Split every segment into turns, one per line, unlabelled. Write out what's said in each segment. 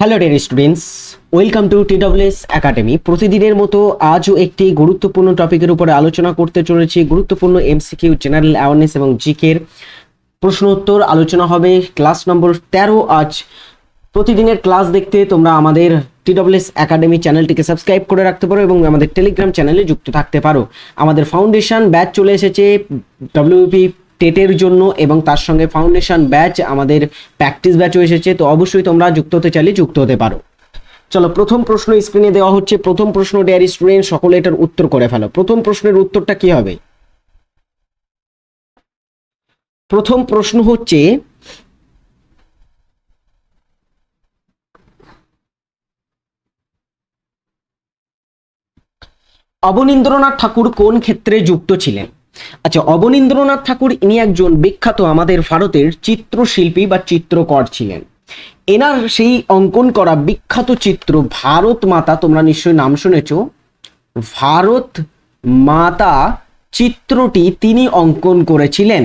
Hello dear students welcome to TWS academy প্রতিদিনের মতো আজও একটি গুরুত্বপূর্ণ টপিকের উপরে আলোচনা করতে চলেছি। গুরুত্বপূর্ণ এমসিকিউ জেনারেল অ্যাওয়ারনেস এবং জিকের প্রশ্ন উত্তর আলোচনা হবে ক্লাস নম্বর তেরো। আজ প্রতিদিনের ক্লাস দেখতে তোমরা আমাদের টিডব্লিউএস একাডেমি চ্যানেলটিকে সাবস্ক্রাইব করে রাখতে পারো এবং আমাদের টেলিগ্রাম চ্যানেলে যুক্ত থাকতে পারো। আমাদের ফাউন্ডেশন ব্যাচ চলে এসেছে। ডব্লিউপি টেটের জন্য এবং তার সঙ্গে ফাউন্ডেশন ব্যাচ, আমাদের প্র্যাকটিস ব্যাচও এসেছে, তো অবশ্যই তোমরা যুক্ত হতে চাইলে যুক্ত হতে পারো। চলো, প্রথম প্রশ্ন স্ক্রিনে দেওয়া হচ্ছে, প্রথম প্রশ্ন ডেয়ার স্টুডেন্ট সকলে এটার উত্তর করে ফেলো। প্রথম প্রশ্নের উত্তরটা কি হবে? প্রথম প্রশ্ন হচ্ছে, অবনীন্দ্রনাথ ঠাকুর কোন ক্ষেত্রে যুক্ত ছিলেন? আচ্ছা অবনীন্দ্রনাথ ঠাকুর ইনি একজন বিখ্যাত আমাদের ভারতের চিত্রশিল্পী বা চিত্রকর ছিলেন। এনার সেই অঙ্কন করা বিখ্যাত চিত্র ভারত মাতা, তোমরা নিশ্চয়ই নাম শুনেছ, ভারত মাতা চিত্রটি তিনি অঙ্কন করেছিলেন।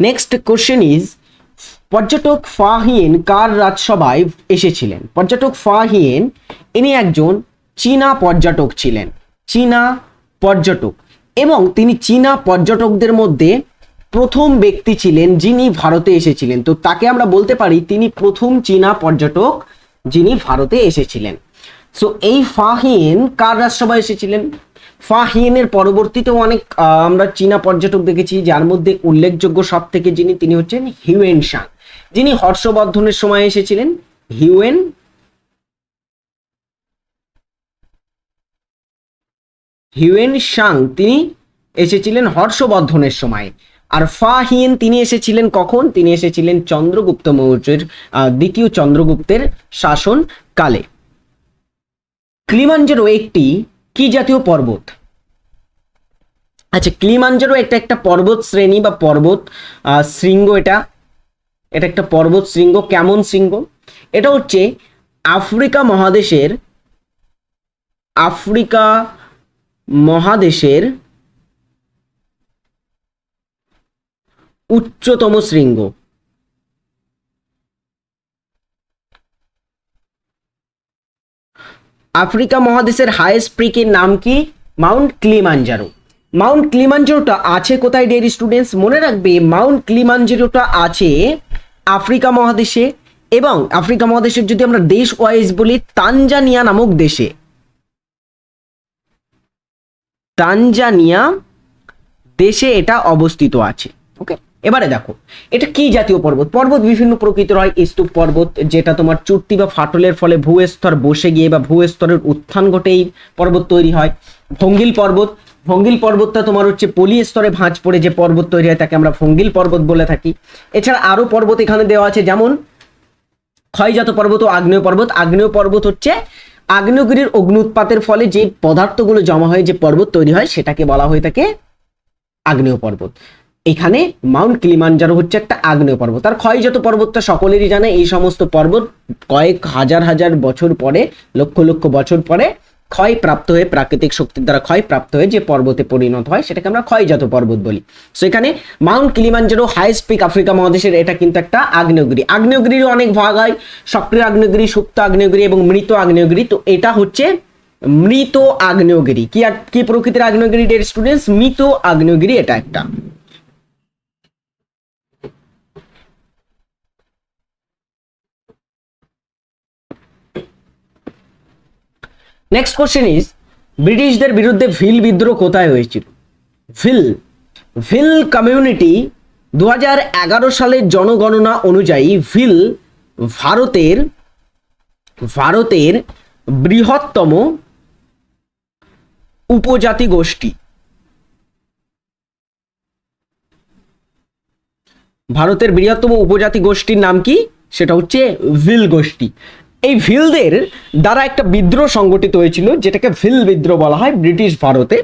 নেক্সট কোশ্চেন ইজ পর্যটক ফাহিয়েন কার রাজসভায় এসেছিলেন? পর্যটক ফাহিয়েন ইনি একজন চীনা পর্যটক ছিলেন। চীনা পর্যটক। এবং তিনি চীনা পর্যটকদের মধ্যে প্রথম ব্যক্তি ছিলেন যিনি ভারতে এসেছিলেন। তো তাকে আমরা বলতে পারি তিনি প্রথম চীনা পর্যটক যিনি ভারতে এসেছিলেন। সো এই ফাহিয়েন কার রাজসভায় এসেছিলেন? ফাহিয়েনের পরবর্তীতেও অনেক আমরা চীনা পর্যটক দেখেছি, যার মধ্যে উল্লেখযোগ্য সব থেকে যিনি, তিনি হচ্ছেন হিউয়েন শাং। যিনি হর্ষবর্ধনের সময় এসেছিলেন, হিউয়েন। হিউয়েন শাং, তিনি এসেছিলেন হর্ষবর্ধনের সময়। আর ফা হিয়েন, তিনি এসেছিলেন কখন? তিনি এসেছিলেন চন্দ্রগুপ্ত মৌর্যের দ্বিতীয় চন্দ্রগুপ্তের শাসন কালে ক্লিমাঞ্জারো একটি কি জাতীয় পর্বত? আচ্ছা ক্লিমাঞ্জারো একটা একটা পর্বত শ্রেণি বা পর্বত শৃঙ্গ এটা। এটা একটা পর্বত শৃঙ্গ, কেমন শৃঙ্গ? এটা হচ্ছে আফ্রিকা মহাদেশের আফ্রিকা মহাদেশের উচ্চতম শৃঙ্গ। আফ্রিকা মহাদেশের হাইয়েস্ট পিকের নাম কি? মাউন্ট ক্লিমাঞ্জারো মাউন্ট ক্লিমাঞ্জারোটা আছে কোথায় ডেয়ারি স্টুডেন্টস মনে রাখবে, মাউন্ট ক্লিমাঞ্জারোটা আছে আফ্রিকা মহাদেশে এবং আফ্রিকা মহাদেশের যদি আমরা দেশ ওয়াইজ বলি, তানজানিয়া নামক দেশে। তানজানিয়া দেশে এটা অবস্থিত আছে ওকে এবারে দেখো, এটা কি জাতীয় পর্বত? পর্বত বিভিন্ন প্রকৃতির হয়, স্তূপ পর্বত, যেটা তোমার চুক্তি বা ফাটলের ফলে ভূস্তর বসে গিয়ে বা ভূস্তরের উত্থান ঘটে এই পর্বত তৈরি হয়। ভঙ্গিল পর্বত ভঙ্গিল পর্বতটা তোমার হচ্ছে পলি স্তরে ভাঁজ পড়ে যে পর্বত তৈরি হয়, তাকে আমরা ভঙ্গিল পর্বত বলে থাকি। এছাড়া আরও পর্বত এখানে দেওয়া আছে, যেমন ক্ষয়জাত পর্বত ও আগ্নেয় পর্বত। আগ্নেয় পর্বত হচ্ছে আগ্নেয়গিরির অগ্নি উৎপাতের ফলে যে পদার্থগুলো জমা হয়ে যে পর্বত তৈরি হয়, সেটাকে বলা হয়ে থাকে আগ্নেয় পর্বত। এখানে মাউন্ট কিলিমাঞ্জারো হচ্ছে একটা আগ্নেয় পর্বত। আর ক্ষয়জাত পর্বতটা সকলেরই জানে, এই সমস্ত পর্বত কয়েক হাজার হাজার বছর পরে, লক্ষ লক্ষ বছর পরে ক্ষয় প্রাপ্ত হয়ে প্রাকৃতিক শক্তির দ্বারা ক্ষয় প্রাপ্ত হয়ে যে পর্বতে পরিণত হয়, সেটাকে আমরা ক্ষয়জাত পর্বত বলি। সো এখানে mount Kilimanjaro highest peak Africa মহাদেশের, এটা কিন্তু একটা আগ্নেয়গিরি। আগ্নেয়গিরির অনেক ভাগ হয়, সক্রিয় আগ্নেয়গিরি, সুপ্ত আগ্নেয়গিরি এবং মৃত আগ্নেয়গিরি। তো এটা হচ্ছে মৃত আগ্নেয়গিরি। কি কি প্রকৃতির আগ্নেয়গিরি ডের স্টুডেন্টস মৃত আগ্নেয়গিরি এটা একটা। নেক্সট কোশ্চেন ইজ ব্রিটিশদের বিরুদ্ধে ভিল বিদ্রোহ কোথায় হয়েছিল? ভিল ভিল কমিউনিটি দু সালের জনগণনা অনুযায়ী ভিল ভারতের ভারতের বৃহত্তম উপজাতি গোষ্ঠী। ভারতের বৃহত্তম উপজাতি গোষ্ঠীর নাম কি? সেটা হচ্ছে ভিল গোষ্ঠী। এই ভিলদের দ্বারা একটা বিদ্রোহ সংগঠিত হয়েছিল, যেটাকে ভিল বিদ্রোহ বলা হয় ব্রিটিশ ভারতে।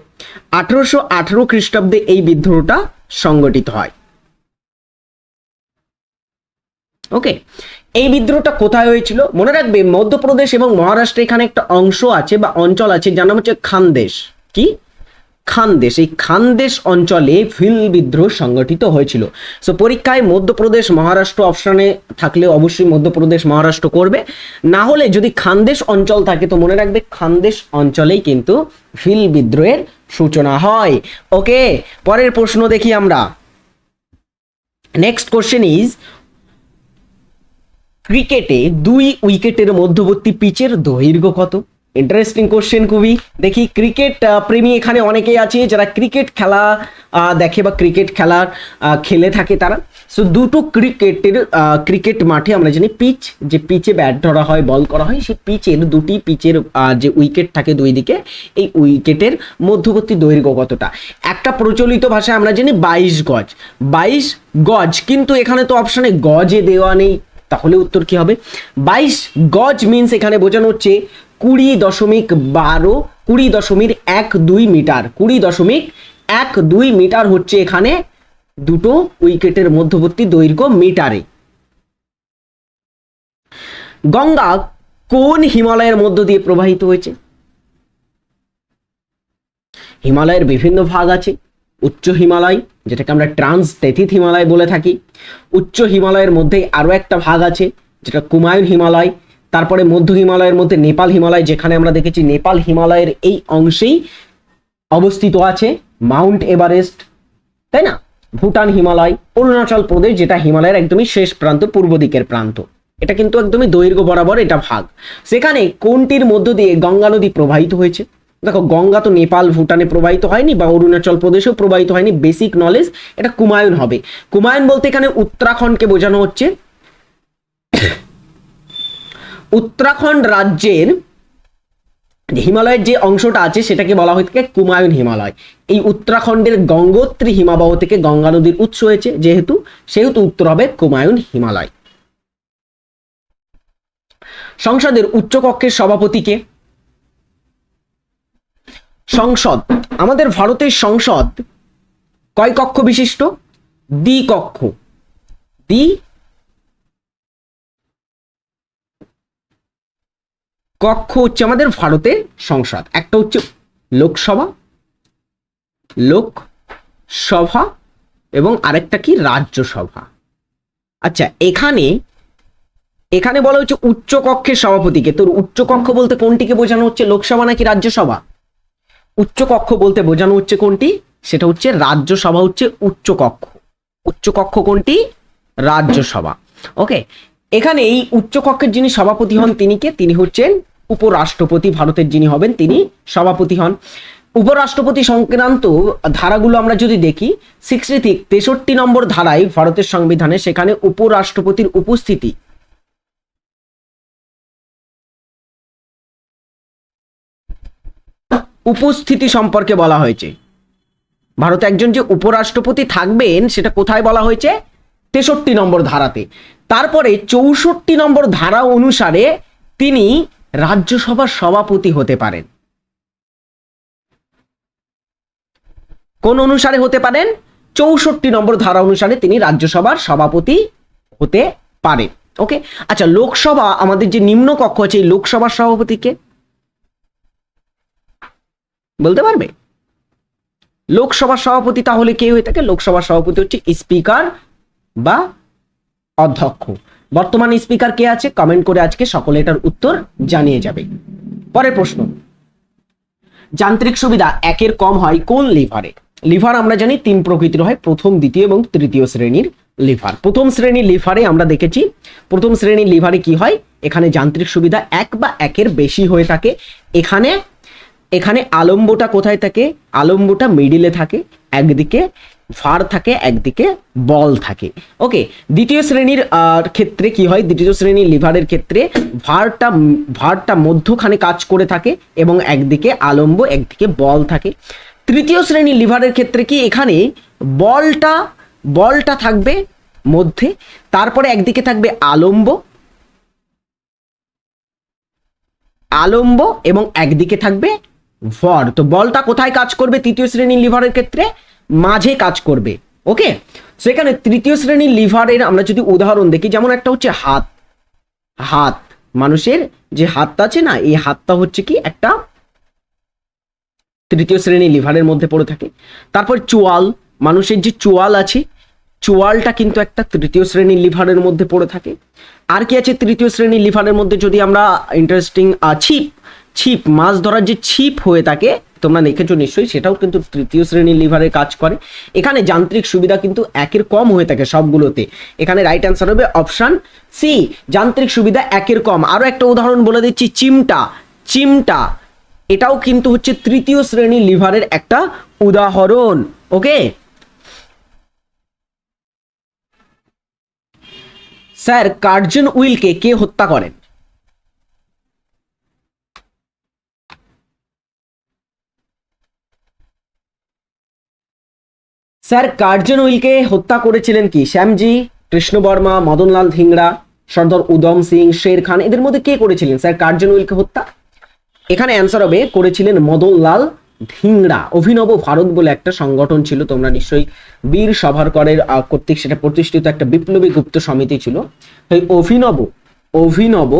আঠারোশো আঠারো খ্রিস্টাব্দে এই বিদ্রোহটা সংগঠিত হয়। ওকে, এই বিদ্রোহটা কোথায় হয়েছিল? মনে রাখবে, মধ্যপ্রদেশ এবং মহারাষ্ট্রে এখানে একটা অংশ আছে বা অঞ্চল আছে, যার নাম হচ্ছে খানদেশ। কি? খানদেশ, এই খানদেশ অঞ্চলে ভিল বিদ্রোহ সংগঠিত হয়েছিল। সো পরীক্ষায় মধ্যপ্রদেশ মহারাষ্ট্র অপশানে থাকলে অবশ্যই মধ্যপ্রদেশ মহারাষ্ট্র করবে। না হলে যদি খানদেশ অঞ্চল থাকে, তো মনে রাখবে খানদেশ অঞ্চলেই কিন্তু ভিল বিদ্রোহের সূচনা হয়। ওকে পরের প্রশ্ন দেখি আমরা। নেক্সট কোশ্চেন ইজ ক্রিকেটে দুই উইকেটের মধ্যবর্তী পিচের দৈর্ঘ্য কত? ইন্টারেস্টিং কোশ্চেন খুবই দেখি ক্রিকেট প্রেমী এখানে অনেকেই আছে যারা ক্রিকেট খেলা দেখে বা ক্রিকেট খেলার খেলে থাকে তারা। সো দুটো ক্রিকেটের ক্রিকেট মাঠে আমরা জানি পিচ যে পিচে ব্যাট ধরা হয় বল করা হয়, সেই পিচের দুটি পিচের যে উইকেট থাকে দুই দিকে, এই উইকেটের মধ্যবর্তী দৈর্ঘ্য কতটা? একটা প্রচলিত ভাষায় আমরা জানি বাইশ গজ। বাইশ গজ, কিন্তু এখানে তো অপশানে গজে দেওয়া নেই, তাহলে উত্তর কি হবে? বাইশ গজ মিনস এখানে বোঝানো হচ্ছে কুড়ি দশমিক বারো, কুড়ি দশমিক এক দুই মিটার। কুড়ি দশমিক এক দুই মিটার হচ্ছে এখানে দুটো উইকেটের মধ্যবর্তী দৈর্ঘ্য মিটারে। গঙ্গা কোন হিমালয়ের মধ্য দিয়ে প্রবাহিত হয়েছে? হিমালয়ের বিভিন্ন ভাগ আছে। উচ্চ হিমালয়, যেটাকে আমরা ট্রান্স তেথিত হিমালয় বলে থাকি। উচ্চ হিমালয়ের মধ্যে আরও একটা ভাগ আছে, যেটা কুমায়ুন হিমালয়। তারপরে মধ্য হিমালয়ের মধ্যে নেপাল হিমালয়, যেখানে আমরা দেখেছি নেপাল হিমালয়ের এই অংশেই অবস্থিত আছে, মাউন্ট এভারেস্ট, তাই না? ভুটান হিমালয়, অরুণাচল প্রদেশ, যেটা হিমালয়ের একদমই শেষ প্রান্ত, পূর্ব দিকের প্রান্ত। এটা কিন্তু একদমই দৈর্ঘ্য বরাবর এটা ভাগ। সেখানে কোনটির মধ্য দিয়ে গঙ্গা নদী প্রবাহিত হয়েছে? দেখো, গঙ্গা তো নেপাল, ভুটানে প্রবাহিত হয়নি বা অরুণাচল প্রদেশেও প্রবাহিত হয়নি। বেসিক নলেজ, এটা কুমায়ুন হবে। কুমায়ুন বলতে এখানে উত্তরাখণ্ডকে বোঝানো হচ্ছে। উত্তরাখণ্ড রাজ্যের হিমালয়ের যে অংশটা আছে, সেটাকে বলা হয়ে থাকে কুমায়ুন হিমালয়। এই উত্তরাখণ্ডের গঙ্গোত্রী হিমাবহ থেকে গঙ্গা নদীর উৎস হয়েছে, যেহেতু, সেহেতু উত্তর হবে কুমায়ুন হিমালয়। সংসদের উচ্চকক্ষের সভাপতিকে সংসদ। আমাদের ভারতের সংসদ কয় কক্ষ বিশিষ্ট? দ্বি কক্ষ। দ্বি কক্ষ হচ্ছে আমাদের ভারতের সংসদ। একটা হচ্ছে লোকসভা লোকসভা এবং আরেকটা কি রাজ্যসভা। আচ্ছা এখানে এখানে বলা হচ্ছে উচ্চ কক্ষের সভাপতিকে তোর উচ্চ কক্ষ বলতে কোনটিকে বোঝানো হচ্ছে, লোকসভা নাকি রাজ্যসভা? উচ্চ কক্ষ বলতে বোঝানো হচ্ছে কোনটি? সেটা হচ্ছে রাজ্যসভা হচ্ছে উচ্চ কক্ষ। উচ্চ কক্ষ কোনটি? রাজ্যসভা। ওকে এখানে এই উচ্চ কক্ষের যিনি সভাপতি হন তিনি কে? তিনি হচ্ছেন উপরাষ্ট্রপতি ভারতের যিনি হবেন, তিনি সভাপতি হন। উপরাষ্ট্রপতি সংক্রান্ত ধারাগুলো আমরা যদি দেখি সিক্সটি তেষট্টি নম্বর ধারায় ভারতের সংবিধানে সেখানে উপরাষ্ট্রপতির উপস্থিতি। উপস্থিতি সম্পর্কে বলা হয়েছে। ভারতে একজন যে উপরাষ্ট্রপতি থাকবেন, সেটা কোথায় বলা হয়েছে? তেষট্টি নম্বর ধারাতে। তারপরে চৌষট্টি নম্বর ধারা অনুসারে তিনি রাজ্যসভার সভাপতি হতে পারেন। কোন অনুসারে হতে পারেন? চৌষট্টি নম্বর ধারা অনুসারে তিনি রাজ্যসভার সভাপতি হতে পারে ওকে? আচ্ছা লোকসভা, আমাদের যে নিম্ন কক্ষ আছে, এই লোকসভার সভাপতিকে বলতে পারবে? লোকসভার সভাপতি তাহলে কে হয়ে থাকে? লোকসভার সভাপতি হচ্ছে স্পিকার বা অধ্যক্ষ। বর্তমান স্পিকার কে আছে? কমেন্ট করে আজকে সকলে এটার উত্তর জানিয়ে যাবে। পরের প্রশ্ন। যান্ত্রিক সুবিধা একের কম হয় কোন লিভারে? লিভার আমরা জানি তিন প্রকৃতির হয়, প্রথম, দ্বিতীয় এবং তৃতীয় শ্রেণির লিভার। প্রথম শ্রেণির লিভারে আমরা দেখেছি, প্রথম শ্রেণির লিভারে কি হয়? এখানে যান্ত্রিক সুবিধা এক বা একের বেশি হয়ে থাকে। এখানে এখানে আলম্বটা কোথায় থাকে? আলম্বটা মিডিলে থাকে, একদিকে। ভার থাকে, একদিকে বল থাকে। ওকে দ্বিতীয় শ্রেণির ক্ষেত্রে কি হয়? দ্বিতীয় শ্রেণির লিভারের ক্ষেত্রে ভারটা ভারটা মধ্যখানে কাজ করে থাকে এবং একদিকে আলম্ব, একদিকে বল থাকে। তৃতীয় শ্রেণির লিভারের ক্ষেত্রে কি? এখানে বলটা বলটা থাকবে মধ্যে, তারপরে একদিকে থাকবে আলম্ব আলম্ব এবং একদিকে থাকবে ভর। তো বলটা কোথায় কাজ করবে? তৃতীয় শ্রেণির লিভারের ক্ষেত্রে মাঝে কাজ করবে ওকে সেখানে তৃতীয় শ্রেণির লিভারের আমরা যদি উদাহরণ দেখি, যেমন একটা হচ্ছে হাত। হাত, মানুষের যে হাতটা আছে না, এই হাতটা হচ্ছে কি একটা তৃতীয় শ্রেণি লিভারের মধ্যে পড়ে থাকে। তারপর চোয়াল, মানুষের যে চোয়াল আছে, চোয়ালটা কিন্তু একটা তৃতীয় শ্রেণির লিভারের মধ্যে পড়ে থাকে। আর কি আছে তৃতীয় শ্রেণির লিভারের মধ্যে যদি আমরা ইন্টারেস্টিং ছিপ ছিপ, মাছ ধরার যে ছিপ হয়ে থাকে তোমরা দেখেছ নিশ্চয়ই, সেটাও কিন্তু তৃতীয় শ্রেণির লিভারে কাজ করে। এখানে যান্ত্রিক সুবিধা কিন্তু একের কম হয়ে থাকে সবগুলোতে। এখানে রাইট অ্যান্সার হবে অপশান সি যান্ত্রিক সুবিধা একের কম। আরও একটা উদাহরণ বলে দিচ্ছি, চিমটা। চিমটা, এটাও কিন্তু হচ্ছে তৃতীয় শ্রেণির লিভারের একটা উদাহরণ ওকে স্যার, কার্জন উইলকে কে হত্যা করেন? স্যার, কার্জন উইলকে হত্যা করেছিলেন কি? শ্যামজি, কৃষ্ণ বর্মা, মদনলাল ধিংড়া, সর্দার উদম সিং, শের খান, এদের মধ্যে কে করেছিলেন? স্যার, কার্জন উইলকে হত্যা? এখানে অ্যান্সার হবে, করেছিলেন মদনলাল ধিংড়া, অভিনব ভারত বলে একটা সংগঠন ছিল, তোমরা নিশ্চয়ই বীর সাভারকরের কর্তৃক সেটা প্রতিষ্ঠিত একটা বিপ্লবী গুপ্ত সমিতি ছিল। এই অভিনব অভিনব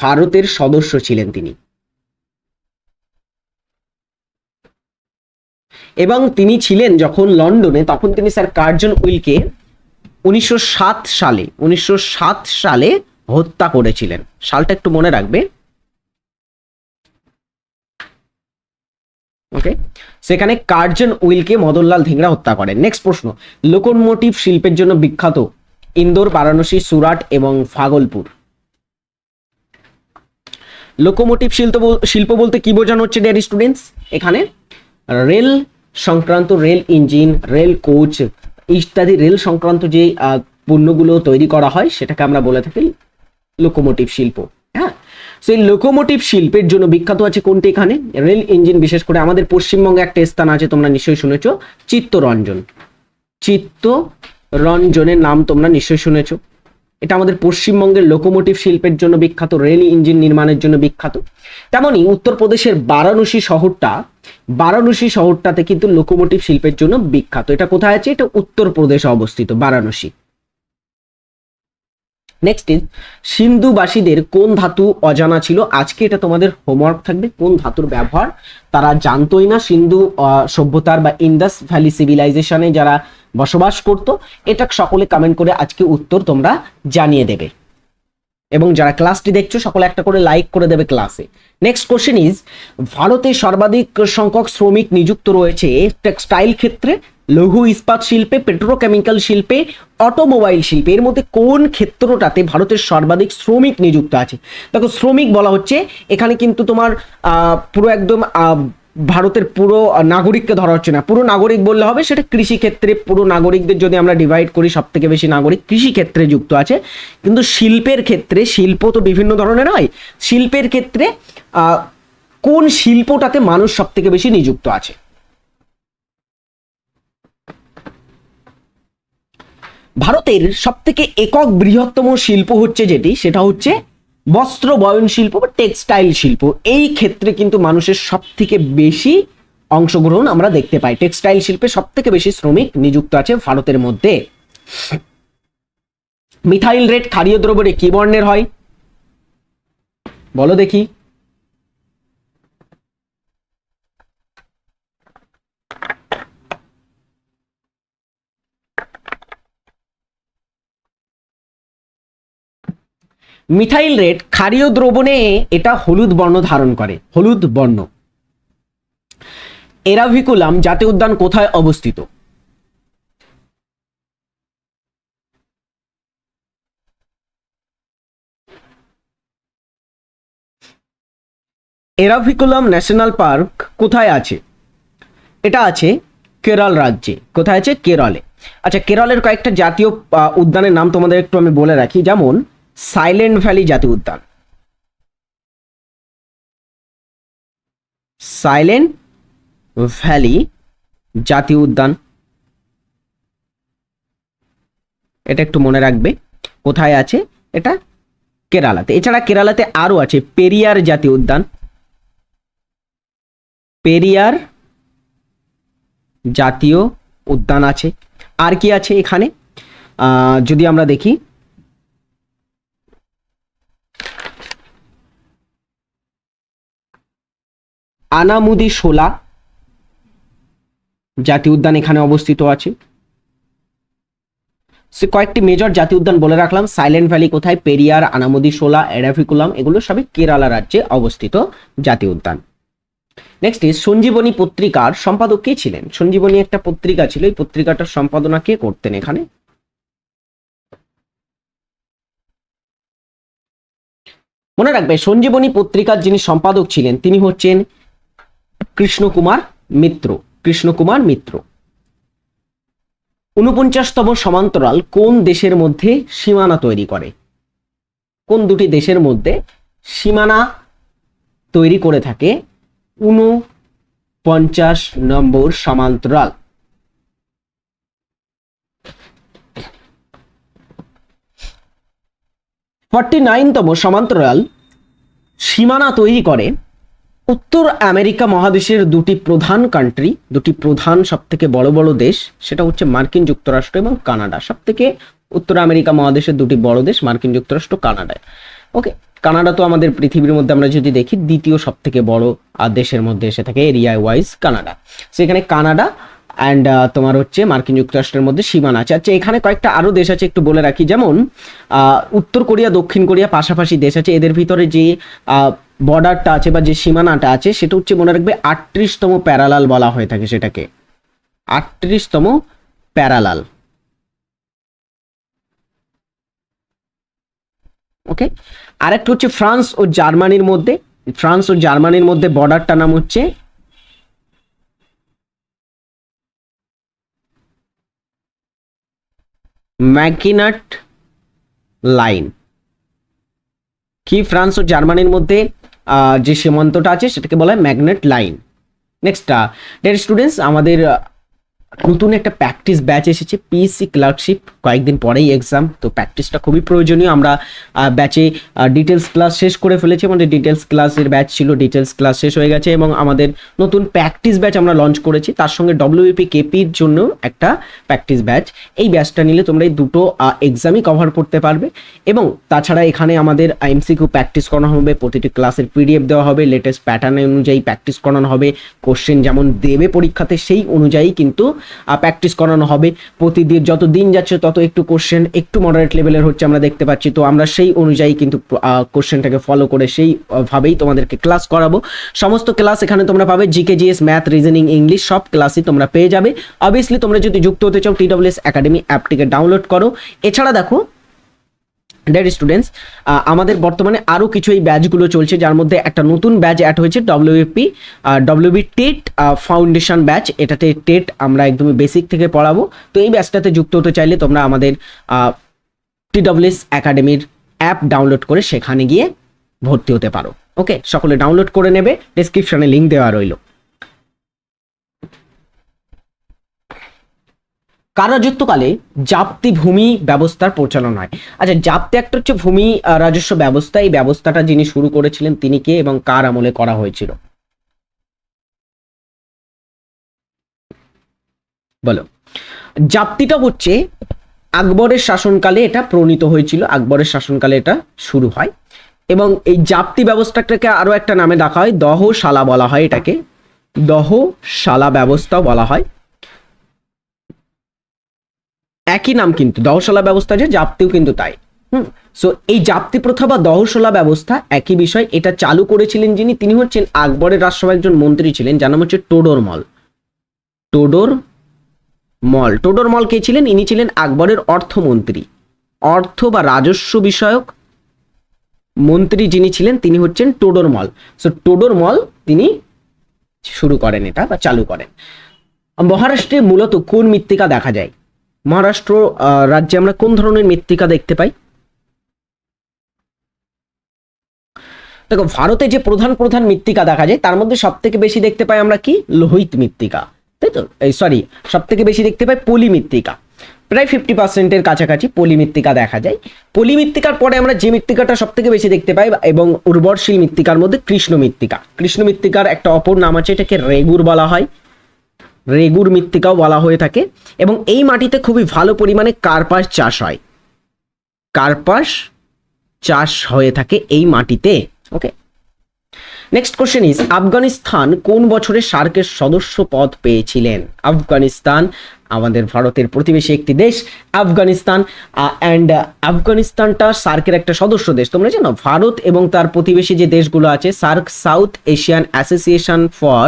ভারতের সদস্য ছিলেন তিনি। এবং তিনি ছিলেন যখন লন্ডনে, তখন তিনি স্যার কার্জন উইলকে উনিশশো সাত সালে, উনিশশো সাত সালে হত্যা করেছিলেন। সালটা একটু মনে রাখবে। ওকে সেখানে কার্জন উইলকে মদনলাল ধিংড়া হত্যা করেন। নেক্সট প্রশ্ন লোকোমোটিভ শিল্পের জন্য বিখ্যাত ইন্দোর, বারাণসী, সুরাট এবং ভাগলপুর। লোকোমোটিভ শিল্প শিল্প বলতে কি বোঝানো হচ্ছে ডিয়ার স্টুডেন্টস এখানে রেল সংক্রান্ত রেল ইঞ্জিন, রেল কোচ ইত্যাদি রেল সংক্রান্ত যে পণ্যগুলো তৈরি করা হয়, সেটাকে আমরা বলে থাকি লোকোমোটিভ শিল্প। হ্যাঁ? সেই লোকোমোটিভ শিল্পের জন্য বিখ্যাত আছে কোনটি এখানে? রেল ইঞ্জিন, বিশেষ করে আমাদের পশ্চিমবঙ্গে একটা স্থান আছে, তোমরা নিশ্চয়ই শুনেছ, চিত্তরঞ্জন। চিত্তরঞ্জনের নাম তোমরা নিশ্চয়ই শুনেছো। এটা আমাদের পশ্চিমবঙ্গের লোকোমোটিভ শিল্পের জন্য বিখ্যাত রেল ইঞ্জিন নির্মাণের জন্য বিখ্যাত। তেমনই উত্তরপ্রদেশের বারাণসী শহরটা, বারাণসী শহরটাতে কিন্তু লোকোমোটিভ শিল্পের জন্য বিখ্যাত। এটা কোথায় আছে? এটা উত্তরপ্রদেশে অবস্থিত, বারাণসী। নেক্সট ইজ সিন্ধুবাসীদের কোন ধাতু অজানা ছিল? আজকে এটা তোমাদের হোমওয়ার্ক থাকবে, কোন ধাতুর ব্যবহার? তারা জানতোই না সিন্ধু সভ্যতার বা ইন্দাস ভ্যালি সিভিলাইজেশনে যারা বসবাস করত, এটা সকলে কমেন্ট করে আজকে উত্তর তোমরা জানিয়ে দেবে। এবং যারা ক্লাসটি দেখছ, সকলে একটা করে লাইক করে দেবে ক্লাসে নেক্সট কোশ্চেন ইজ ভারতে সর্বাধিক সংখ্যক শ্রমিক নিযুক্ত রয়েছে, টেক্সটাইল ক্ষেত্রে? লৌহ ইস্পাত শিল্পে পেট্রোকেমিক্যাল শিল্পে অটোমোবাইল শিল্পে। এর মধ্যে কোন ক্ষেত্রটাতে ভারতের সর্বাধিক শ্রমিক নিযুক্ত আছে? দেখো, শ্রমিক বলা হচ্ছে, এখানে কিন্তু তোমার পুরো একদম ভারতের পুরো নাগরিককে ধরা হচ্ছে না। পুরো নাগরিক বললে হবে, সেটা কৃষি ক্ষেত্রে পুরো নাগরিকদের যদি আমরা ডিভাইড করি সব থেকে বেশি নাগরিক কৃষি ক্ষেত্রে যুক্ত আছে। কিন্তু শিল্পের ক্ষেত্রে, শিল্প তো বিভিন্ন ধরনের হয়। শিল্পের ক্ষেত্রে কোন শিল্পটাতে মানুষ সব থেকে বেশি নিযুক্ত আছে? ভারতের সব থেকে একক বৃহত্তম শিল্প হচ্ছে যেটি, সেটা হচ্ছে বস্ত্র বয়ন শিল্প বা টেক্সটাইল শিল্প। এই ক্ষেত্রে কিন্তু মানুষের সব থেকে বেশি অংশগ্রহণ আমরা দেখতে পাই। টেক্সটাইল শিল্পে সব থেকে বেশি শ্রমিক নিযুক্ত আছে ভারতের মধ্যে। মিথাইল রেট ক্ষারীয় দ্রবণে কি বর্ণের হয়। বলো দেখি। মিথাইল রেট ক্ষারীয় দ্রবণে এটা হলুদ বর্ণ ধারণ করে, হলুদ বর্ণ। এরাভিকুলাম জাতীয় উদ্যান কোথায় অবস্থিত? এরাভিকুলাম ন্যাশনাল পার্ক কোথায় আছে? এটা আছে কেরল রাজ্যে। কোথায় আছে? কেরলে। আচ্ছা কেরলের কয়েকটা জাতীয় উদ্যানের নাম তোমাদের একটু আমি বলে রাখি। যেমন সাইলেন্ট ভ্যালি জাতীয় উদ্যান। সাইলেন্ট ভ্যালি জাতীয় উদ্যান। এটা একটু মনে রাখবে, কোথায় আছে? এটা কেরালাতে। এছাড়া কেরালাতে আরও আছে, পেরিয়ার জাতীয় উদ্যান। পেরিয়ার জাতীয় উদ্যান আছে। আর কি আছে এখানে? যদি আমরা দেখি আনামুদি শোলা জাতীয় উদ্যান এখানে অবস্থিত আছে। সে কয়েকটি মেজর জাতীয় উদ্যান বলে রাখলাম সাইলেন্ট ভ্যালি কোথায়? পেরিয়ার, আনামুদি শোলা এরাফিকুলাম এগুলো সবই কেরালা রাজ্যে অবস্থিত জাতীয় উদ্যান। নেক্সট সঞ্জীবনী পত্রিকার সম্পাদক কে ছিলেন? সঞ্জীবনী একটা পত্রিকা ছিল, এই পত্রিকাটার সম্পাদনা কে করতেন এখানে? মনে রাখবে, সঞ্জীবনী পত্রিকার যিনি সম্পাদক ছিলেন, তিনি হচ্ছেন কৃষ্ণকুমার মিত্র কৃষ্ণকুমার মিত্র। উনপঞ্চাশতম সমান্তরাল কোন দেশের মধ্যে সীমানা তৈরি করে? কোন দুটি দেশের মধ্যে সীমানা তৈরি করে থাকে? উনপঞ্চাশ নম্বর সমান্তরাল। ফর্টি নাইনতম সমান্তরাল সীমানা তৈরি করে উত্তর আমেরিকা মহাদেশের দুটি প্রধান কান্ট্রি দুটি প্রধান সব থেকে বড় বড় দেশ, সেটা হচ্ছে মার্কিন যুক্তরাষ্ট্র এবং কানাডা। সব থেকে উত্তর আমেরিকা মহাদেশের দুটি বড় দেশ, মার্কিন যুক্তরাষ্ট্র, কানাডায়। ওকে কানাডা তো আমাদের পৃথিবীর মধ্যে আমরা যদি দেখি, দ্বিতীয় সব থেকে বড় দেশের মধ্যে এসে থাকে এরিয়া ওয়াইজ কানাডা। সেখানে কানাডা অ্যান্ড তোমার হচ্ছে মার্কিন যুক্তরাষ্ট্রের মধ্যে সীমানা আছে। আচ্ছা এখানে কয়েকটা আরও দেশ আছে, একটু বলে রাখি। যেমন উত্তর কোরিয়া, দক্ষিণ কোরিয়া পাশাপাশি দেশ আছে। এদের ভিতরে যে বর্ডারটা আছে বা যে সীমানাটা আছে, সেটা হচ্ছে মনে রাখবে আটত্রিশতম প্যারালাল বলা হয়ে থাকে সেটাকে। আটত্রিশতম প্যারালাল। ওকে? আরেকটা হচ্ছে ফ্রান্স ও জার্মানির মধ্যে। ফ্রান্স ও জার্মানির মধ্যে বর্ডারটা নাম হচ্ছে ম্যাকিনাট লাইন। কি? ফ্রান্স ও জার্মানির মধ্যে যে সীমান্তটা আছে সেটাকে বলা হয় magnet line. Next date students আমাদের নতুন একটা প্র্যাকটিস ব্যাচ এসেছে পিএসসি ক্লার্কশিপ কয়েকদিন পরেই এক্সাম তো প্র্যাকটিসটা খুবই প্রয়োজনীয়। আমরা ব্যাচে ডিটেলস ক্লাস শেষ করে ফেলেছি আমাদের ডিটেলস ক্লাসের ব্যাচ ছিল ডিটেলস ক্লাস শেষ হয়ে গেছে এবং আমাদের নতুন প্র্যাকটিস ব্যাচ আমরা লঞ্চ করেছি। তার সঙ্গে ডব্লিউপি কেপির জন্য একটা প্র্যাকটিস ব্যাচ এই ব্যাচটা নিলে তোমরা এই দুটো এক্সামই কভার করতে পারবে এবং তাছাড়া এখানে আমাদের এমসিকিউ প্র্যাকটিস করানো হবে, প্রতিটি ক্লাসের পিডিএফ দেওয়া হবে লেটেস্ট প্যাটার্ন অনুযায়ী প্র্যাকটিস করানো হবে কোশ্চেন যেমন দেবে পরীক্ষাতে সেই অনুযায়ী কিন্তু প্র্যাকটিস করানো হবে। প্রতিদিন যত দিন যাচ্ছে তত একটু কোশ্চেন একটু মডারেট লেভেলের হচ্ছে আমরা দেখতে পাচ্ছি। তো আমরা সেই অনুযায়ী কিন্তু কোশ্চেনটাকে ফলো করে সেই ভাবেই তোমাদেরকে ক্লাস করাবো। সমস্ত ক্লাস এখানে তোমরা পাবে GK GS math reasoning English সব ক্লাসই তোমরা পেয়ে যাবে। অবভিয়াসলি তোমরা যদি যুক্ত হতে চাও টি টিডব্লিউএস একাডেমি অ্যাপটিকে ডাউনলোড করো। এছাড়া দেখো ডেড স্টুডেন্টস আমাদের বর্তমানে আরও কিছু এই ব্যাচগুলো চলছে, যার মধ্যে একটা নতুন ব্যাচ অ্যাড হয়েছে W WP WB TET foundation batch. এটাতে টেট আমরা একদমই বেসিক থেকে পড়াবো। তো এই ব্যাচটাতে যুক্ত হতে চাইলে তোমরা আমাদের টিডব্লিউএস একাডেমির অ্যাপ ডাউনলোড করে সেখানে গিয়ে ভর্তি হতে পারো। ওকে সকলে ডাউনলোড করে নেবে ডেসক্রিপশনে লিঙ্ক দেওয়া রইল। কার জাপ্তি ভূমি ব্যবস্থার পরিচালনা হয় আচ্ছা জাপ্তি একটা হচ্ছে ভূমি রাজস্ব ব্যবস্থা। এই ব্যবস্থাটা যিনি শুরু করেছিলেন, তিনি কে এবং কার আমলে করা হয়েছিল? বলো। জাপ্তিটা হচ্ছে আকবরের শাসনকালে এটা প্রণীত হয়েছিল, আকবরের শাসনকালে এটা শুরু হয়। এবং এই জাপ্তি ব্যবস্থাটাকে আরও একটা নামে ডাকা হয় দহশালা বলা হয় এটাকে। দহশালা ব্যবস্থাও বলা হয়। একই নাম কিন্তু, দহশলা ব্যবস্থা যে জাপ্তিও কিন্তু তাই। হুম? সো এই জাপ্তি প্রথা বা দহশলা ব্যবস্থা একই বিষয়, এটা চালু করেছিলেন যিনি, তিনি হচ্ছেন আকবরের রাজসভায় একজন মন্ত্রী ছিলেন, যার নাম হচ্ছে টোডর মল। টোডর মল। টোডর মল কে ছিলেন? ইনি ছিলেন আকবরের অর্থমন্ত্রী। অর্থ বা রাজস্ব বিষয়ক মন্ত্রী যিনি ছিলেন, তিনি হচ্ছেন টোডর মল। সো টোডর মল তিনি শুরু করেন এটা বা চালু করেন। মহারাষ্ট্রে মূলত কোন মৃত্তিকা দেখা যায়? মহারাষ্ট্র রাজ্যে আমরা কোন ধরনের মৃত্তিকা দেখতে পাই? দেখো, ভারতে যে প্রধান প্রধান মৃত্তিকা দেখা যায়, তার মধ্যে সব থেকে বেশি দেখতে পাই আমরা কি? লোহিত মৃত্তিকা। তাই তো? এই সরি সব থেকে বেশি দেখতে পাই পলি মৃত্তিকা। প্রায় ফিফটি পার্সেন্টের কাছাকাছি পলি মৃত্তিকা দেখা যায়। পলি মৃত্তিকার পরে আমরা যে মৃত্তিকাটা সব থেকে বেশি দেখতে পাই এবং উর্বরশীল মৃত্তিকার মধ্যে কৃষ্ণ মৃত্তিকা। কৃষ্ণ মৃত্তিকার একটা অপর নাম আছে, এটাকে রেগুর বলা হয়। রেগুর মৃত্তিকাও বলা হয়ে থাকে এবং এই মাটিতে খুবই ভালো পরিমাণে কার্পাস চাষ হয়। কার্পাস চাষ হয়ে থাকে এই মাটিতে, okay? Next question is Afghanistan কোন বছরে সার্কের সদস্য পদ পেয়েছিলেন? আফগানিস্তান আমাদের ভারতের প্রতিবেশী একটি দেশ, আফগানিস্তান অ্যান্ড আফগানিস্তানটা সার্কের একটা সদস্য দেশ। তোমরা জানো, ভারত এবং তার প্রতিবেশী যে দেশগুলো আছে, SAARC South Asian Association for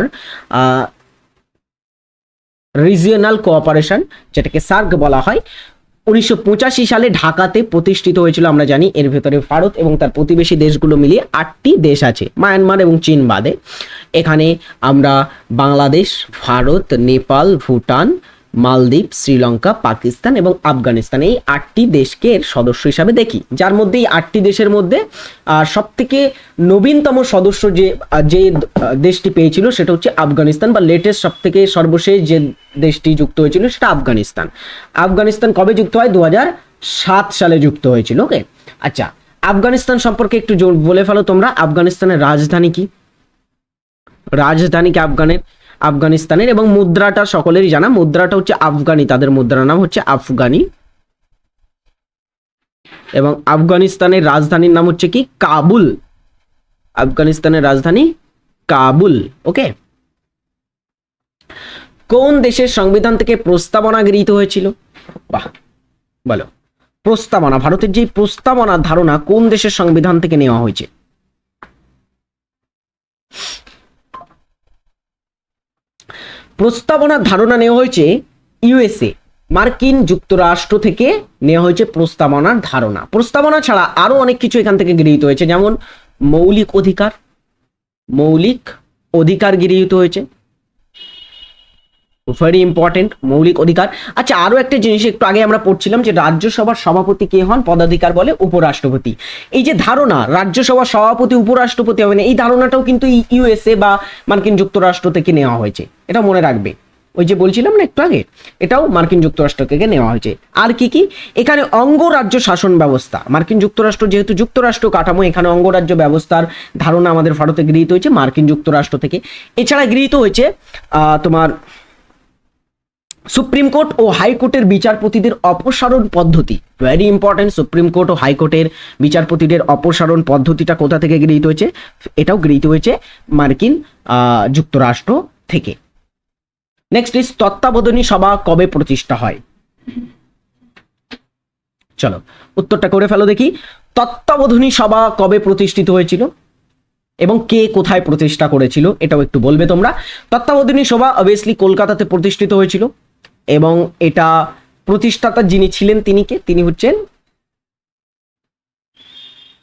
Regional Cooperation যেটাকে সার্ক বলা হয়, উনিশশো পঁচাশি সালে ঢাকাতে প্রতিষ্ঠিত হয়েছিল, আমরা জানি, এর ভেতরে ভারত এবং তার প্রতিবেশী দেশগুলো মিলিয়ে আটটি দেশ আছে, মায়ানমার এবং চীন বাদে। এখানে আমরা বাংলাদেশ, ভারত, নেপাল, ভুটান মালদ্বীপ, শ্রীলঙ্কা, পাকিস্তান এবং আফগানিস্তান। এই আটটি দেশকে এর সদস্য হিসাবে দেখি। যার মধ্যে এই আটটি দেশের মধ্যে সব থেকে নবীনতম সদস্য যে যে দেশটি পেয়েছিল সেটা হচ্ছে আফগানিস্তান বা লেটেস্ট সব থেকে সর্বশেষ যে দেশটি যুক্ত হয়েছিল সেটা আফগানিস্তান। আফগানিস্তান কবে যুক্ত হয়? দু সাত সালে যুক্ত হয়েছিল, ওকে? আচ্ছা আফগানিস্তান সম্পর্কে একটু বলে ফেলো তোমরা। আফগানিস্তানের রাজধানী কি? রাজধানী কি আফগানের? আফগানিস্তানের এবং মুদ্রাটা সকলেরই জানা। মুদ্রাটা হচ্ছে আফগানি, তাদের মুদ্রার নাম হচ্ছে আফগানি। এবং আফগানিস্তানের রাজধানীর নাম হচ্ছে কি? কাবুল। আফগানিস্তানের রাজধানী কাবুল, ওকে? কোন দেশের সংবিধান থেকে প্রস্তাবনা গৃহীত হয়েছিল? বাহ, বলো। প্রস্তাবনা, ভারতের যে প্রস্তাবনা ধারণা কোন দেশের সংবিধান থেকে নেওয়া হয়েছে? প্রস্তাবনার ধারণা নেওয়া হয়েছে ইউএসএ। মার্কিন যুক্তরাষ্ট্র থেকে নেওয়া হয়েছে প্রস্তাবনার ধারণা। প্রস্তাবনা ছাড়া আরও অনেক কিছু এখান থেকে গৃহীত হয়েছে। যেমন মৌলিক অধিকার মৌলিক অধিকার গৃহীত হয়েছে। ভেরি ইম্পর্টেন্ট মৌলিক অধিকার। আচ্ছা আরও একটা জিনিস একটু আগে আমরা পড়ছিলাম যে রাজ্যসভার সভাপতি কে হন? পদাধিকার বলে উপরাষ্ট্রপতি। এই যে ধারণা, রাজ্যসভার সভাপতি, উপরাষ্ট্রপতি হবে না, এই ধারণাটাও কিন্তু ইউএসএ বা মার্কিন যুক্তরাষ্ট্র থেকে নেওয়া হয়েছে। এটা মনে রাখবে। ওই যে বলছিলাম না একটু আগে, এটাও মার্কিন যুক্তরাষ্ট্র থেকে নেওয়া হয়েছে। আর কি কি? এখানে অঙ্গরাজ্য শাসন ব্যবস্থা। মার্কিন যুক্তরাষ্ট্র যেহেতু যুক্তরাষ্ট্র কাঠামো, এখানে অঙ্গরাজ্য ব্যবস্থার ধারণা আমাদের ভারতে গৃহীত হয়েছে, মার্কিন যুক্তরাষ্ট্র থেকে। এছাড়া গৃহীত হয়েছে তোমার সুপ্রিম কোর্ট ও হাইকোর্টের বিচারপতিদের অপসারণ পদ্ধতি। ভেরি ইম্পর্টেন্ট সুপ্রিম কোর্ট ও হাইকোর্টের বিচারপতিদের অপসারণ পদ্ধতিটা কোথা থেকে গৃহীত হয়েছে? এটাও গৃহীত হয়েছে মার্কিন যুক্তরাষ্ট্র থেকে। নেক্সট ইজ তত্ত্বাবধানী সভা কবে প্রতিষ্ঠা হয়? চলো, উত্তরটা করে ফেলো দেখি। তত্ত্বাবধানী সভা কবে প্রতিষ্ঠিত হয়েছিল? এবং কে কোথায় প্রতিষ্ঠা করেছিল? এটাও একটু বলবে তোমরা। তত্ত্বাবধানী সভা অবভিয়াসলি কলকাতাতে প্রতিষ্ঠিত হয়েছিল। এবং এটা প্রতিষ্ঠাতা যিনি ছিলেন তিনি কে? তিনি হচ্ছেন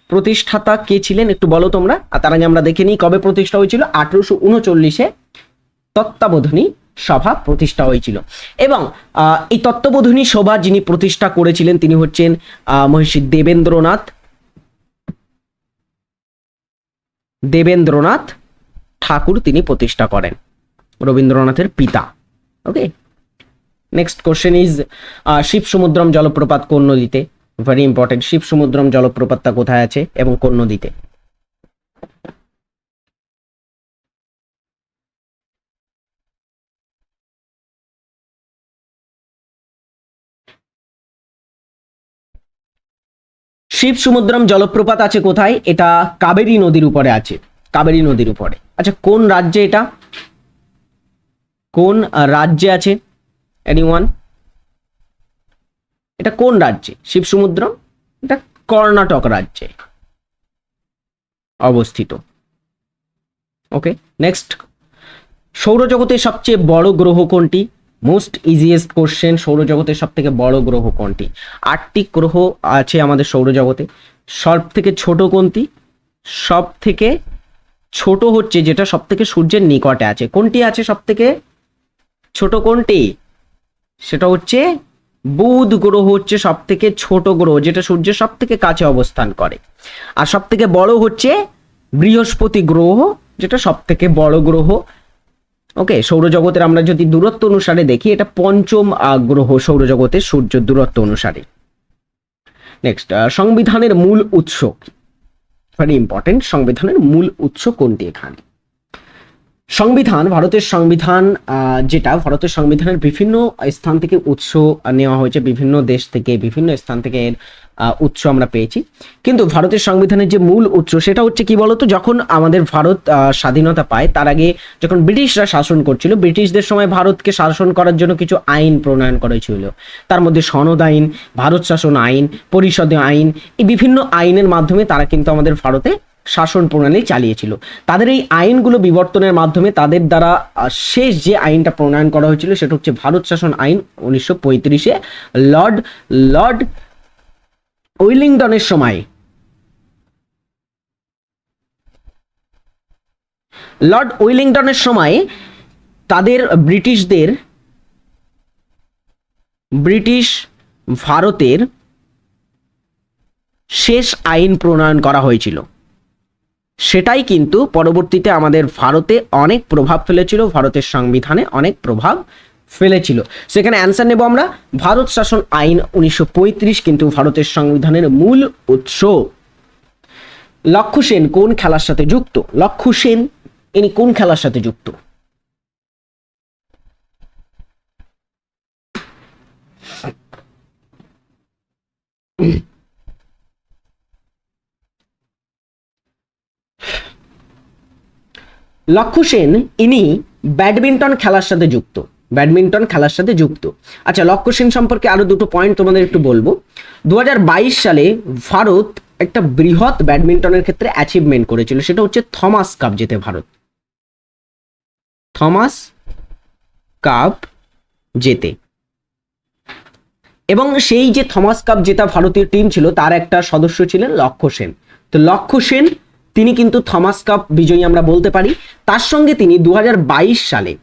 প্রতিষ্ঠাতা কে ছিলেন? একটু বলো তোমরা। আর তার আগে আমরা দেখে নিই কবে প্রতিষ্ঠা হয়েছিল? আঠারোশো উনচল্লিশে তত্ত্বাবধানী সভা প্রতিষ্ঠা হয়েছিল। এবং এই তত্ত্বাবধানী সভা যিনি প্রতিষ্ঠা করেছিলেন তিনি হচ্ছেন মহর্ষি দেবেন্দ্রনাথ। দেবেন্দ্রনাথ ঠাকুর তিনি প্রতিষ্ঠা করেন। রবীন্দ্রনাথের পিতা। Okay next question is Shiva Samudram জলপ্রপাত কোন নদীতে? ভেরি ইম্পর্টেন্ট শিব সমুদ্রম জলপ্রপাতটা কোথায় আছে এবং কোন নদীতে? শিব সমুদ্রম জলপ্রপাত আছে কোথায়? এটা কাবেরী নদীর উপরে আছে। কাবেরী নদীর উপরে। আচ্ছা কোন রাজ্যে এটা? কোন রাজ্যে আছে? এনিওয়ান এটা কোন রাজ্যে? শিব সমুদ্রম এটা কর্ণাটক রাজ্যে অবস্থিত। ওকে নেক্সট সৌরজগতের সবচেয়ে বড় গ্রহ কোনটি? মোস্ট ইজিয়েস্ট কোশ্চেন সৌরজগতের সব থেকে বড় গ্রহ কোনটি? আটটি গ্রহ আছে আমাদের সৌরজগতে। সব থেকে ছোট কোনটি? সব থেকে ছোট হচ্ছে যেটা সব থেকে সূর্যের নিকটে আছে। কোনটি আছে সব থেকে ছোট কোনটি? সেটা হচ্ছে বুধ গ্রহ হচ্ছে সব থেকে ছোট গ্রহ, যেটা সূর্যের সব থেকে কাছে অবস্থান করে। আর সব থেকে বড় হচ্ছে বৃহস্পতি গ্রহ, যেটা সব থেকে বড় গ্রহ। ওকে, সৌরজগতের আমরা যদি দূরত্ব অনুসারে দেখি, এটা পঞ্চম গ্রহ সৌরজগতের সূর্য দূরত্ব অনুসারে। নেক্সট সংবিধানের মূল উৎস। ভেরি ইম্পর্টেন্ট সংবিধানের মূল উৎস কোনটি এখানে? সংবিধান, ভারতের সংবিধান যেটা ভারতের সংবিধানের বিভিন্ন স্থান থেকে উৎস নেওয়া হয়েছে, বিভিন্ন দেশ থেকে, বিভিন্ন স্থান থেকে এর উৎস আমরা পেয়েছি। কিন্তু ভারতের সংবিধানের যে মূল উৎস সেটা হচ্ছে কি বলতো, যখন আমাদের ভারত স্বাধীনতা পায়, তার আগে যখন ব্রিটিশরা শাসন করছিল, ব্রিটিশদের সময় ভারতকে শাসন করার জন্য কিছু আইন প্রণয়ন করা হয়েছিল। তার মধ্যে সনদ আইন, ভারত শাসন আইন, পরিষদে আইন, এই বিভিন্ন আইনের মাধ্যমে তারা কিন্তু আমাদের ভারতে শাসন প্রণালী চালিয়েছিল। তাদের এই আইনগুলো বিবর্তনের মাধ্যমে তাদের দ্বারা শেষ যে আইনটা প্রণয়ন করা হয়েছিল সেটা হচ্ছে ভারত শাসন আইন উনিশশো পঁয়ত্রিশে। লর্ড লর্ড উইলিংটনের সময় লর্ড উইলিংটনের সময় তাদের ব্রিটিশদের, ব্রিটিশ ভারতের শেষ আইন প্রণয়ন করা হয়েছিল। সেটাই কিন্তু পরবর্তীতে আমাদের ভারতে অনেক প্রভাব ফেলেছিল, ভারতের সংবিধানে অনেক প্রভাব ফেলেছিল। সেখানে অ্যান্সার নেব আমরা। ভারত শাসন আইন উনিশশো পঁয়ত্রিশ কিন্তু ভারতের সংবিধানের মূল উৎস। লক্ষ্য সেন কোন খেলার সাথে যুক্ত? লক্ষ্য সেন, ইনি কোন খেলার সাথে যুক্ত? লক্ষ্য সেন, ইনি ব্যাডমিন্টন খেলার সাথে যুক্ত। ব্যাডমিন্টন খেলার সাথে যুক্ত। আচ্ছা লক্ষ্য সেন সম্পর্কে আরও দুটো পয়েন্ট তোমাদের একটু বলব। দুহাজার বাইশ সালে ভারত একটা বৃহৎ ব্যাডমিন্টনের ক্ষেত্রে অ্যাচিভমেন্ট করেছিল, সেটা হচ্ছে থমাস কাপ জেতে ভারত। থমাস কাপ জেতে। এবং সেই যে থমাস কাপ জেতা ভারতীয় টিম ছিল, তার একটা সদস্য ছিলেন লক্ষ্য সেন। তো লক্ষ্য সেন তিনি কিন্তু থমাস কাপ বিজয়ী আমরা বলতে পারি। তার সঙ্গে তিনি দু হাজার বাইশ সালে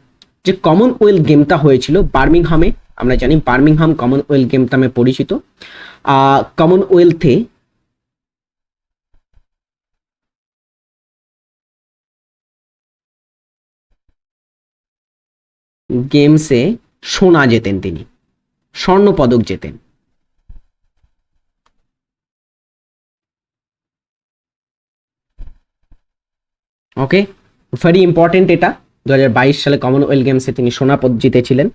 যে কমনওয়েলথ গেমটা হয়েছিল বার্মিংহামে, আমরা জানি বার্মিংহাম কমনওয়েলথ গেম নামে পরিচিত। কমনওয়েলথে গেমসে সোনা জেতেন তিনি স্বর্ণ পদক জেতেন। ওকে ভেরি ইম্পর্টেন্ট এটা। দু হাজার বাইশ সালে কমনওয়েলথ গেমসে তিনি সোনা পদ জিতেছিলেন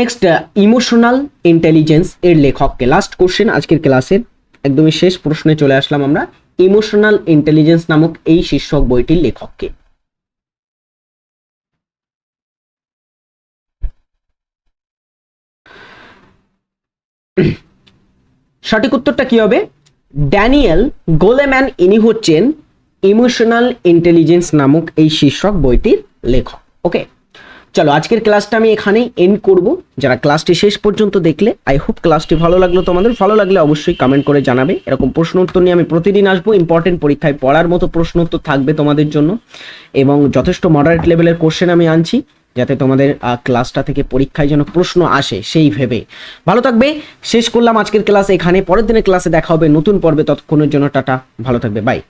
নেক্সট ইমোশনাল ইন্টেলিজেন্স এর লেখককে। লাস্ট কোশ্চেন আজকের ক্লাসের একদমই শেষ প্রশ্নে চলে আসলাম আমরা। ইমোশনাল ইন্টেলিজেন্স নামক এই শীর্ষক বইটির লেখককে। সঠিক উত্তরটা কি হবে? ড্যানিয়েল গোলেম্যান, ইনি হচ্ছেন ইমোশনাল ইন্টেলিজেন্স নামক এই শীর্ষক বইটির লেখক। ওকে, চলো আজকের ক্লাসটা আমি এখানেই এন্ড করব। যারা ক্লাসটি শেষ পর্যন্ত দেখলে আই হোপ ক্লাসটি ভালো লাগল তোমাদের। ভালো লাগলে অবশ্যই কমেন্ট করে জানাবে। এরকম প্রশ্ন উত্তর নিয়ে আমি প্রতিদিন আসব। ইম্পর্টেন্ট পরীক্ষায় পড়ার মতো প্রশ্ন উত্তর থাকবে তোমাদের জন্য। এবং যথেষ্ট মডারেট লেভেলের কোশ্চেন আমি আনছি। যাতে তোমাদের ক্লাসটা থেকে পরীক্ষায় যেন প্রশ্ন আসে সেই ভেবে। ভালো থাকবে, শেষ করলাম আজকের ক্লাস এখানে, পরের দিনের ক্লাসে দেখা হবে নতুন পর্বে, ততক্ষণের জন্য টাটা, ভালো থাকবে বাই